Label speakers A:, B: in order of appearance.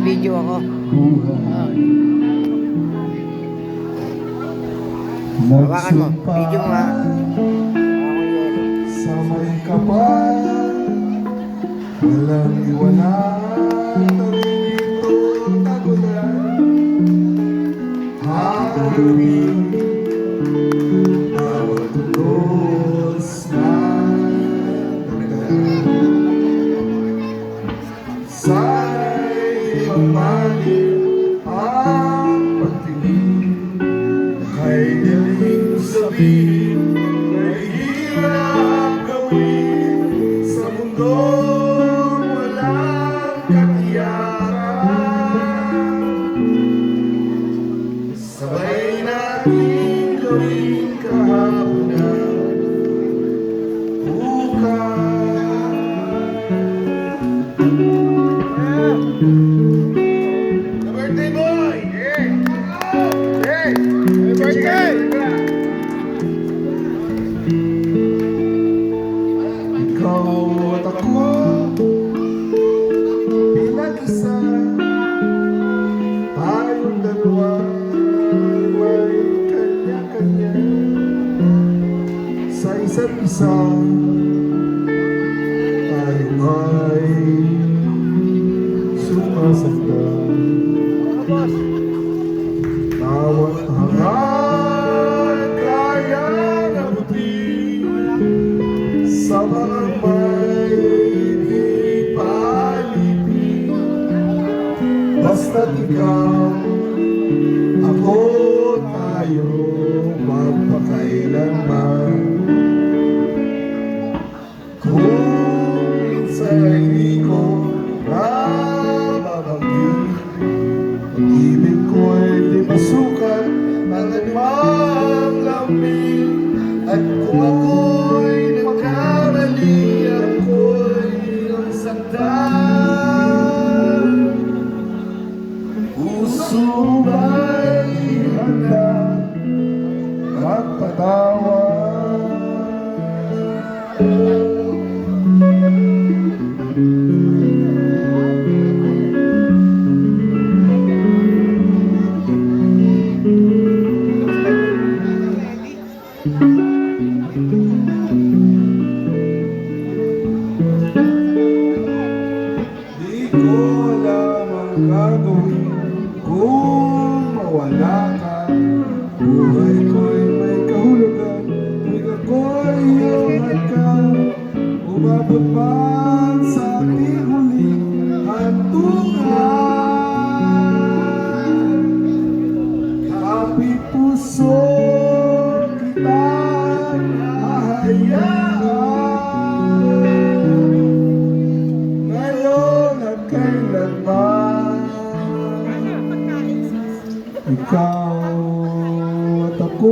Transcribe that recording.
A: naka-video ako. Hawakan mo. Video mo ha.
B: Sa may kapal Walang iwanan Narito tagulan Hangin Bawat tulos na nagdaan galing sabihin May hirap at ako Pinag-isa Tayong dalawa May kanya-kanya. Sa isa't isa statica Puso ba'y handa magpatawad ka Buhay ko'y may kahulugan tuwing ako'y iyong ka Umabot man sa ating huling hantungan Kapit puso kita hahayaan ngayon at kailanman Ikaw at ako